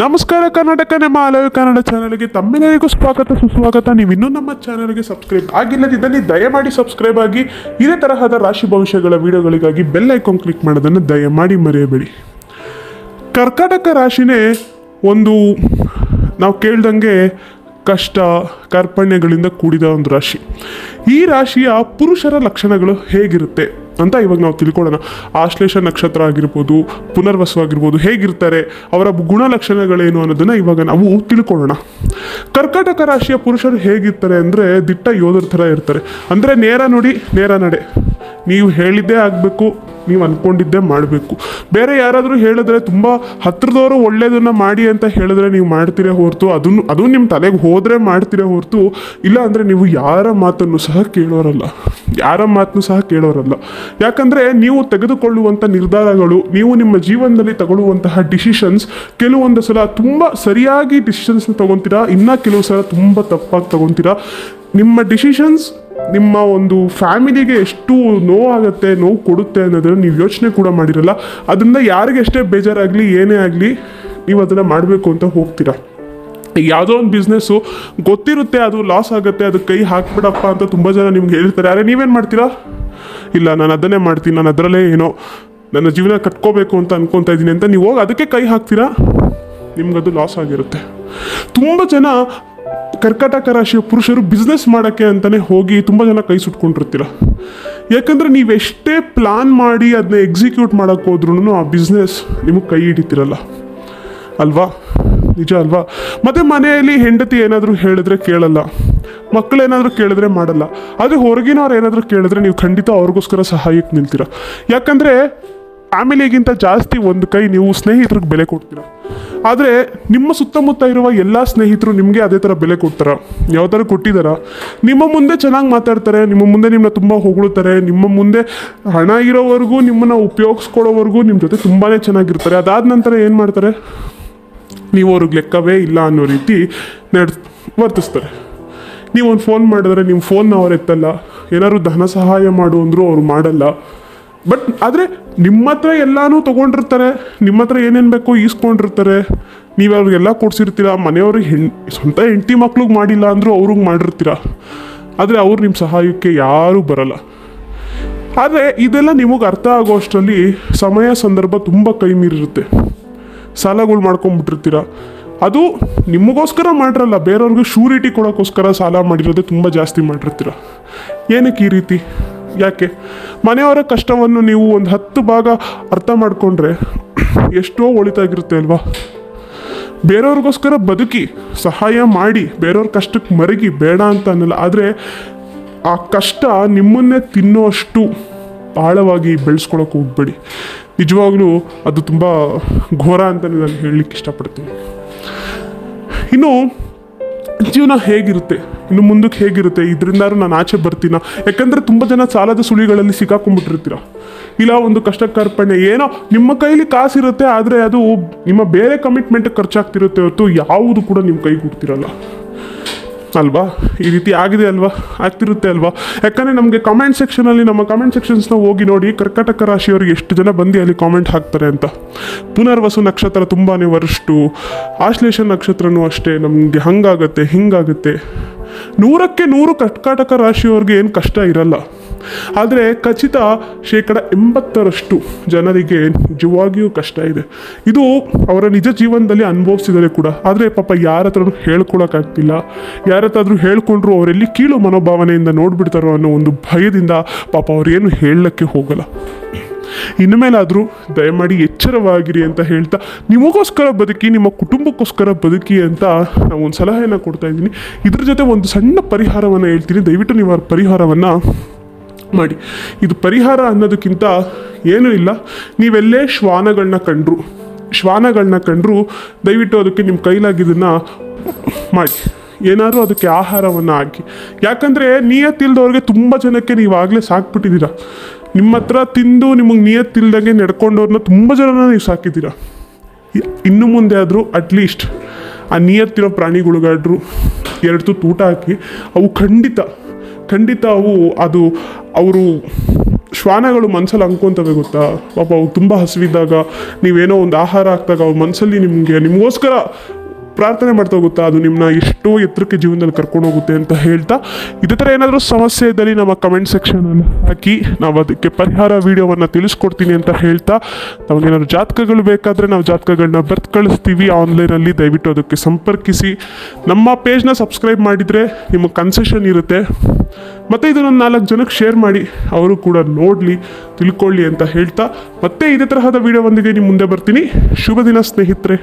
ನಮಸ್ಕಾರ, ಕರ್ನಾಟಕ ನಮ್ಮ ಅಲವಿ ಕನ್ನಡ ಚಾನಲ್ಗೆ ತಮ್ಮೆಲ್ಲರಿಗೂ ಸ್ವಾಗತ, ಸುಸ್ವಾಗತ. ನೀವು ಇನ್ನೂ ನಮ್ಮ ಚಾನಲ್ಗೆ ಸಬ್ಸ್ಕ್ರೈಬ್ ಆಗಿಲ್ಲದಿದ್ದಲ್ಲಿ ದಯಮಾಡಿ ಸಬ್ಸ್ಕ್ರೈಬ್ ಆಗಿ, ಇದೇ ತರಹದ ರಾಶಿ ಭವಿಷ್ಯಗಳ ವಿಡಿಯೋಗಳಿಗಾಗಿ ಬೆಲ್ ಐಕಾನ್ ಕ್ಲಿಕ್ ಮಾಡೋದನ್ನು ದಯಮಾಡಿ ಮರೆಯಬೇಡಿ. ಕರ್ಕಾಟಕ ರಾಶಿನೇ ಒಂದು, ನಾವು ಕೇಳ್ದಂಗೆ ಕಷ್ಟ, ಕರ್ಪಣ್ಯಗಳಿಂದ ಕೂಡಿದ ಒಂದು ರಾಶಿ. ಈ ರಾಶಿಯ ಪುರುಷರ ಲಕ್ಷಣಗಳು ಹೇಗಿರುತ್ತೆ ಅಂತ ಇವಾಗ ನಾವು ತಿಳ್ಕೊಳ್ಳೋಣ. ಆಶ್ಲೇಷ ನಕ್ಷತ್ರ ಆಗಿರ್ಬೋದು, ಪುನರ್ವಸು ಆಗಿರ್ಬೋದು ಹೇಗಿರ್ತಾರೆ, ಅವರ ಗುಣಲಕ್ಷಣಗಳೇನು ಅನ್ನೋದನ್ನು ಇವಾಗ ನಾವು ತಿಳ್ಕೊಳ್ಳೋಣ. ಕರ್ಕಾಟಕ ರಾಶಿಯ ಪುರುಷರು ಹೇಗಿರ್ತಾರೆ ಅಂದರೆ ದಿಟ್ಟ ಯೋಧರ ಥರ ಇರ್ತಾರೆ. ಅಂದರೆ ನೇರ ನುಡಿ, ನೇರ ನಡೆ. ನೀವು ಹೇಳಿದ್ದೇ ಆಗಬೇಕು ನೀವು ಅಂದ್ಕೊಂಡಿದ್ದೇ ಮಾಡಬೇಕು. ಬೇರೆ ಯಾರಾದರೂ ಹೇಳಿದ್ರೆ ತುಂಬ ಹತ್ರದವರು ಒಳ್ಳೆಯದನ್ನು ಮಾಡಿ ಅಂತ ಹೇಳಿದ್ರೆ ನೀವು ಮಾಡ್ತೀರೇ ಹೊರತು, ಅದನ್ನು, ಅದು ನಿಮ್ಮ ತಲೆಗೆ ಹೋದರೆ ಮಾಡ್ತೀರೇ ಹೊರತು, ಇಲ್ಲ ಅಂದರೆ ನೀವು ಯಾರ ಮಾತನ್ನು ಸಹ ಕೇಳೋರಲ್ಲ. ಯಾರ ಮಾತನ್ನು ಸಹ ಕೇಳೋರಲ್ಲ. ಯಾಕಂದರೆ ನೀವು ತೆಗೆದುಕೊಳ್ಳುವಂಥ ನಿರ್ಧಾರಗಳು, ನೀವು ನಿಮ್ಮ ಜೀವನದಲ್ಲಿ ತಗೊಳ್ಳುವಂತಹ ಡಿಸಿಷನ್ಸ್ ಕೆಲವೊಂದು ಸಲ ತುಂಬ ಸರಿಯಾಗಿ ಡಿಸಿಷನ್ಸ್ನ ತೊಗೊತೀರಾ, ಇನ್ನೂ ಕೆಲವು ಸಲ ತುಂಬ ತಪ್ಪಾಗಿ ತೊಗೊತೀರಾ. ನಿಮ್ಮ ಡಿಸಿಷನ್ಸ್ ನಿಮ್ಮ ಒಂದು ಫ್ಯಾಮಿಲಿಗೆ ಎಷ್ಟು ನೋವಾಗುತ್ತೆ, ನೋವು ಕೊಡುತ್ತೆ ಅನ್ನೋದನ್ನು ನೀವು ಯೋಚನೆ ಕೂಡ ಮಾಡಿರಲ್ಲ. ಅದರಿಂದ ಯಾರಿಗೆ ಎಷ್ಟೇ ಬೇಜಾರಾಗಲಿ, ಏನೇ ಆಗಲಿ, ನೀವು ಅದನ್ನು ಮಾಡಬೇಕು ಅಂತ ಹೋಗ್ತೀರಾ? ಯಾವುದೋ ಒಂದು ಬಿಸ್ನೆಸ್ಸು ಗೊತ್ತಿರುತ್ತೆ ಅದು ಲಾಸ್ ಆಗುತ್ತೆ, ಅದು ಕೈ ಹಾಕ್ಬಿಡಪ್ಪ ಅಂತ ತುಂಬ ಜನ ನಿಮ್ಗೆ ಹೇಳ್ತಾರೆ. ಅರೆ, ನೀವೇನು ಮಾಡ್ತೀರಾ? ಇಲ್ಲ, ನಾನು ಅದನ್ನೇ ಮಾಡ್ತೀನಿ, ನಾನು ಅದರಲ್ಲೇ ಏನೋ ನನ್ನ ಜೀವನ ಕಟ್ಕೋಬೇಕು ಅಂತ ಅನ್ಕೊತಾ ಇದ್ದೀನಿ ಅಂತ ನೀವು ಹೋಗಿ ಅದಕ್ಕೆ ಕೈ ಹಾಕ್ತೀರಾ? ನಿಮ್ಗದು ಲಾಸ್ ಆಗಿರುತ್ತೆ. ತುಂಬ ಜನ ಕರ್ಕಾಟಕ ರಾಶಿಯ ಪುರುಷರು ಬಿಸ್ನೆಸ್ ಮಾಡೋಕ್ಕೆ ಅಂತಲೇ ಹೋಗಿ ತುಂಬ ಜನ ಕೈ ಸುಟ್ಕೊಂಡಿರ್ತೀರ. ಯಾಕಂದರೆ ನೀವು ಎಷ್ಟೇ ಪ್ಲಾನ್ ಮಾಡಿ ಅದನ್ನ ಎಕ್ಸಿಕ್ಯೂಟ್ ಮಾಡೋಕ್ಕೆ ಹೋದ್ರೂ ಆ ಬಿಸ್ನೆಸ್ ನಿಮಗೆ ಕೈ ಹಿಡಿತಿರಲ್ಲ. ಅಲ್ವಾ? ನಿಜ ಅಲ್ವಾ? ಮತ್ತು ಮನೆಯಲ್ಲಿ ಹೆಂಡತಿ ಏನಾದರೂ ಹೇಳಿದ್ರೆ ಕೇಳಲ್ಲ. ಮಕ್ಕಳೇನಾದರೂ ಕೇಳಿದ್ರೆ ಮಾಡಲ್ಲ. ಆದರೆ ಹೊರಗಿನವ್ರು ಏನಾದರೂ ಕೇಳಿದ್ರೆ ನೀವು ಖಂಡಿತ ಅವ್ರಿಗೋಸ್ಕರ ಸಹಾಯಕ್ಕೆ ನಿಲ್ತೀರ. ಯಾಕಂದರೆ ಫ್ಯಾಮಿಲಿಗಿಂತ ಜಾಸ್ತಿ ಒಂದು ಕೈ ನೀವು ಸ್ನೇಹಿತರಿಗೆ ಬೆಲೆ ಕೊಡ್ತೀರ? ಆದರೆ ನಿಮ್ಮ ಸುತ್ತಮುತ್ತ ಇರುವ ಎಲ್ಲ ಸ್ನೇಹಿತರು ನಿಮಗೆ ಅದೇ ಥರ ಬೆಲೆ ಕೊಡ್ತಾರ. ಯಾವ ಥರ ಕೊಟ್ಟಿದ್ದಾರ ನಿಮ್ಮ ಮುಂದೆ ಚೆನ್ನಾಗಿ ಮಾತಾಡ್ತಾರೆ, ನಿಮ್ಮ ಮುಂದೆ ನಿಮ್ಮನ್ನ ತುಂಬ ಹೊಗಳುತ್ತಾರೆ ನಿಮ್ಮ ಮುಂದೆ ಹಣ ಇರೋವರೆಗೂ ನಿಮ್ಮನ್ನು ಉಪಯೋಗಿಸ್ಕೊಳ್ಳೋವರೆಗೂ ನಿಮ್ಮ ಜೊತೆ ತುಂಬಾ ಚೆನ್ನಾಗಿರ್ತಾರೆ. ಅದಾದ ನಂತರ ಏನು ಮಾಡ್ತಾರೆ? ನೀವು ಅವ್ರಿಗೆ ಲೆಕ್ಕವೇ ಇಲ್ಲ ಅನ್ನೋ ರೀತಿ ನಡ್ ವರ್ತಿಸ್ತಾರೆ. ನೀವು ಒಂದು ಫೋನ್ ಮಾಡಿದ್ರೆ ನಿಮ್ಮ ಫೋನ್ನ ಅವ್ರು ಎತ್ತಲ್ಲ, ಏನಾದ್ರು ಧನ ಸಹಾಯ ಮಾಡು ಅಂದರೂ ಅವ್ರು ಮಾಡಲ್ಲ. ಬಟ್ ಆದರೆ ನಿಮ್ಮ ಹತ್ರ ಎಲ್ಲನೂ ತೊಗೊಂಡಿರ್ತಾರೆ ನಿಮ್ಮ ಹತ್ರ ಏನೇನು ಬೇಕೋ ಈಸ್ಕೊಂಡಿರ್ತಾರೆ. ನೀವು ಅವ್ರಿಗೆಲ್ಲ ಕೊಡ್ಸಿರ್ತೀರ? ಮನೆಯವ್ರಿಗೆ ಹೆಣ್, ಸ್ವಂತ ಹೆಂಡತಿ ಮಕ್ಳಿಗೆ ಮಾಡಿಲ್ಲ ಅಂದರೂ ಅವ್ರಿಗೆ ಮಾಡಿರ್ತೀರ? ಆದರೆ ಅವ್ರು ನಿಮ್ಮ ಸಹಾಯಕ್ಕೆ ಯಾರೂ ಬರಲ್ಲ. ಆದರೆ ಇದೆಲ್ಲ ನಿಮಗೆ ಅರ್ಥ ಆಗೋ ಅಷ್ಟರಲ್ಲಿ ಸಮಯ, ಸಂದರ್ಭ ತುಂಬ ಕೈ ಮೀರಿರುತ್ತೆ. ಸಾಲಗಳು ಮಾಡ್ಕೊಂಬಿಟ್ಟಿರ್ತೀರ? ಅದು ನಿಮಗೋಸ್ಕರ ಮಾಡಿರಲ್ಲ, ಬೇರೆಯವ್ರಿಗೆ ಶೂರಿಟಿ ಕೊಡೋಕ್ಕೋಸ್ಕರ ಸಾಲ ಮಾಡಿರೋದೇ ತುಂಬ ಜಾಸ್ತಿ ಮಾಡಿರ್ತೀರ? ಏನಕ್ಕೆ ಈ ರೀತಿ? ಯಾಕೆ? ಮನೆಯವರ ಕಷ್ಟವನ್ನು ನೀವು ಒಂದು ಹತ್ತು ಭಾಗ ಅರ್ಥ ಮಾಡಿಕೊಂಡ್ರೆ ಎಷ್ಟೋ ಒಳಿತಾಗಿರುತ್ತೆ ಅಲ್ವಾ? ಬೇರೆಯವ್ರಿಗೋಸ್ಕರ ಬದುಕಿ, ಸಹಾಯ ಮಾಡಿ, ಬೇರೆಯವ್ರ ಕಷ್ಟಕ್ಕೆ ಮರಗಿ ಬೇಡ ಅಂತ ಅನ್ನಲ್ಲ. ಆದರೆ ಆ ಕಷ್ಟ ನಿಮ್ಮನ್ನೇ ತಿನ್ನೋಷ್ಟು ಆಳವಾಗಿ ಬೆಳೆಸ್ಕೊಳಕ್ಕೆ ಹೋಗ್ಬೇಡಿ. ನಿಜವಾಗ್ಲೂ ಅದು ತುಂಬ ಘೋರ ಅಂತಲೇ ನಾನು ಹೇಳಲಿಕ್ಕೆ ಇಷ್ಟಪಡ್ತೀನಿ. ಇನ್ನು ಜೀವನ ಹೇಗಿರುತ್ತೆ? ಇನ್ನು ಮುಂದಕ್ಕೆ ಹೇಗಿರುತ್ತೆ? ಇದರಿಂದಾರು ನಾನು ಆಚೆ ಬರ್ತೀನ? ಯಾಕಂದರೆ ತುಂಬ ಜನ ಸಾಲದ ಸುಳಿಗಳಲ್ಲಿ ಸಿಕ್ಕಾಕೊಂಡ್ಬಿಟ್ಟಿರ್ತೀರ? ಇಲ್ಲ, ಒಂದು ಕಷ್ಟ ಕಾರ್ಪಣ್ಯ ಏನೋ ನಿಮ್ಮ ಕೈಲಿ ಕಾಸಿರುತ್ತೆ, ಆದರೆ ಅದು ನಿಮ್ಮ ಬೇರೆ ಕಮಿಟ್ಮೆಂಟ್ ಖರ್ಚಾಗ್ತಿರುತ್ತೆ ಹೊರತು ಯಾವುದು ಕೂಡ ನಿಮ್ಮ ಕೈ ಕೊಡ್ತಿರಲ್ಲ ಅಲ್ವಾ? ಈ ರೀತಿ ಆಗಿದೆ ಅಲ್ವಾ? ಆಗ್ತಿರುತ್ತೆ ಅಲ್ವಾ? ಯಾಕಂದರೆ ನಮಗೆ ಕಾಮೆಂಟ್ ಸೆಕ್ಷನಲ್ಲಿ ನಮ್ಮ ಕಾಮೆಂಟ್ ಸೆಕ್ಷನ್ಸ್ನ ಹೋಗಿ ನೋಡಿ ಕರ್ಕಾಟಕ ರಾಶಿಯವರಿಗೆ ಎಷ್ಟು ಜನ ಬಂದು ಅಲ್ಲಿ ಕಾಮೆಂಟ್ ಹಾಕ್ತಾರೆ ಅಂತ. ಪುನರ್ವಸು ನಕ್ಷತ್ರ ತುಂಬಾ ವರಷ್ಟು ಆಶ್ಲೇಷ ನಕ್ಷತ್ರನೂ ಅಷ್ಟೇ, ನಮಗೆ ಹಂಗಾಗತ್ತೆ, ಹಿಂಗಾಗುತ್ತೆ. ನೂರಕ್ಕೆ ನೂರು ಕರ್ಕಾಟಕ ರಾಶಿಯವ್ರಿಗೆ ಏನು ಕಷ್ಟ ಇರಲ್ಲ. ಆದರೆ ಖಚಿತ ಶೇಕಡ ಎಂಬತ್ತರಷ್ಟು ಜನರಿಗೆ ನಿಜವಾಗಿಯೂ ಕಷ್ಟ ಇದೆ. ಇದು ಅವರ ನಿಜ ಜೀವನದಲ್ಲಿ ಅನುಭವಿಸಿದರೆ ಕೂಡ. ಆದರೆ ಪಾಪ ಯಾರ ಹತ್ರನೂ ಹೇಳ್ಕೊಳಕ್ಕಾಗ್ತಿಲ್ಲ ಯಾರ ಹತ್ತಾದ್ರೂ ಹೇಳ್ಕೊಂಡ್ರು ಅವರೆಲ್ಲಿ ಕೀಳು ಮನೋಭಾವನೆಯಿಂದ ನೋಡ್ಬಿಡ್ತಾರೋ ಅನ್ನೋ ಒಂದು ಭಯದಿಂದ ಪಾಪ ಅವರೇನು ಹೇಳಕ್ಕೆ ಹೋಗಲ್ಲ. ಇನ್ನು ಮೇಲಾದರೂ ದಯಮಾಡಿ ಎಚ್ಚರವಾಗಿರಿ ಅಂತ ಹೇಳ್ತಾ, ನಿಮಗೋಸ್ಕರ ಬದುಕಿ, ನಿಮ್ಮ ಕುಟುಂಬಕ್ಕೋಸ್ಕರ ಬದುಕಿ ಅಂತ ನಾವು ಒಂದು ಸಲಹೆಯನ್ನು ಕೊಡ್ತಾ ಇದ್ದೀನಿ. ಇದ್ರ ಜೊತೆ ಒಂದು ಸಣ್ಣ ಪರಿಹಾರವನ್ನು ಹೇಳ್ತೀನಿ. ದಯವಿಟ್ಟು ನೀವು ಆ ಪರಿಹಾರವನ್ನು ಮಾಡಿ. ಇದು ಪರಿಹಾರ ಅನ್ನೋದಕ್ಕಿಂತ ಏನೂ ಇಲ್ಲ. ನೀವೆಲ್ಲೇ ಶ್ವಾನಗಳನ್ನ ಕಂಡ್ರು. ಶ್ವಾನಗಳನ್ನ ಕಂಡ್ರು, ದಯವಿಟ್ಟು ಅದಕ್ಕೆ ನಿಮ್ಮ ಕೈಲಾಗಿದ್ದನ್ನು ಮಾಡಿ. ಏನಾದರೂ ಅದಕ್ಕೆ ಆಹಾರವನ್ನು ಹಾಕಿ. ಯಾಕಂದರೆ ನಿಯತ್ತಿಲ್ದವ್ರಿಗೆ ತುಂಬ ಜನಕ್ಕೆ ನೀವು ಆಗಲೇ ಸಾಕ್ಬಿಟ್ಟಿದ್ದೀರ. ನಿಮ್ಮ ಹತ್ರ ತಿಂದು ನಿಮಗೆ ನಿಯತ್ತಿಲ್ದಂಗೆ ನಡ್ಕೊಂಡವ್ರನ್ನ ತುಂಬ ಜನನ ನೀವು ಸಾಕಿದ್ದೀರ. ಇನ್ನು ಮುಂದೆ ಆದರೂ ಅಟ್ಲೀಸ್ಟ್ ಆ ನಿಯತ್ತಿರೋ ಪ್ರಾಣಿಗಳಿಗಾದ್ರೂ ಎರಡು ತುತ್ತು ಊಟ ಹಾಕಿ, ಅವು ಖಂಡಿತ ಖಂಡಿತ ಅವು, ಅದು ಅವರು ಶ್ವಾನಗಳು ಮನಸ್ಸಲ್ಲಿ ಅನ್ಕೊಂತವೆ ಗೊತ್ತಾ? ಪಾಪ ಅವು ತುಂಬ ಹಸಿವಿದ್ದಾಗ, ನೀವೇನೋ ಒಂದು ಆಹಾರ ಹಾಕಿದಾಗ ಅವು ಮನಸ್ಸಲ್ಲಿ ನಿಮಗೆ, ನಿಮಗೋಸ್ಕರ ಪ್ರಾರ್ಥನೆ ಮಾಡ್ತಾ ಹೋಗುತ್ತಾ ಅದು ನಿಮ್ಮನ್ನ ಎಷ್ಟೋ ಎತ್ತರಕ್ಕೆ ಜೀವನದಲ್ಲಿ ಕರ್ಕೊಂಡು ಹೋಗುತ್ತೆ ಅಂತ ಹೇಳ್ತಾ, ಇದೇ ಥರ ಏನಾದರೂ ಸಮಸ್ಯೆ ಇದ್ದಲ್ಲಿ ನಮ್ಮ ಕಮೆಂಟ್ ಸೆಕ್ಷನಲ್ಲಿ ಹಾಕಿ, ನಾವು ಅದಕ್ಕೆ ಪರಿಹಾರ ವೀಡಿಯೋವನ್ನು ತಿಳಿಸ್ಕೊಡ್ತೀನಿ ಅಂತ ಹೇಳ್ತಾ, ನಮಗೇನಾದ್ರು ಜಾತಕಗಳು ಬೇಕಾದರೆ ನಾವು ಜಾತಕಗಳನ್ನ ಬರ್ತ್ ಕಳಿಸ್ತೀವಿ ಆನ್ಲೈನಲ್ಲಿ ದಯವಿಟ್ಟು ಅದಕ್ಕೆ ಸಂಪರ್ಕಿಸಿ. ನಮ್ಮ ಪೇಜ್ನ ಸಬ್ಸ್ಕ್ರೈಬ್ ಮಾಡಿದರೆ ನಿಮಗೆ ಕನ್ಸೆಷನ್ ಇರುತ್ತೆ. ಮತ್ತು ಇದನ್ನು ನಾಲ್ಕು ಜನಕ್ಕೆ ಶೇರ್ ಮಾಡಿ, ಅವರು ಕೂಡ ನೋಡಲಿ, ತಿಳ್ಕೊಳ್ಳಿ ಅಂತ ಹೇಳ್ತಾ, ಮತ್ತೆ ಇದೇ ತರಹದ ವಿಡಿಯೋವೊಂದಿಗೆ ನಿಮ್ಮ ಮುಂದೆ ಬರ್ತೀನಿ. ಶುಭ ದಿನ ಸ್ನೇಹಿತರೆ.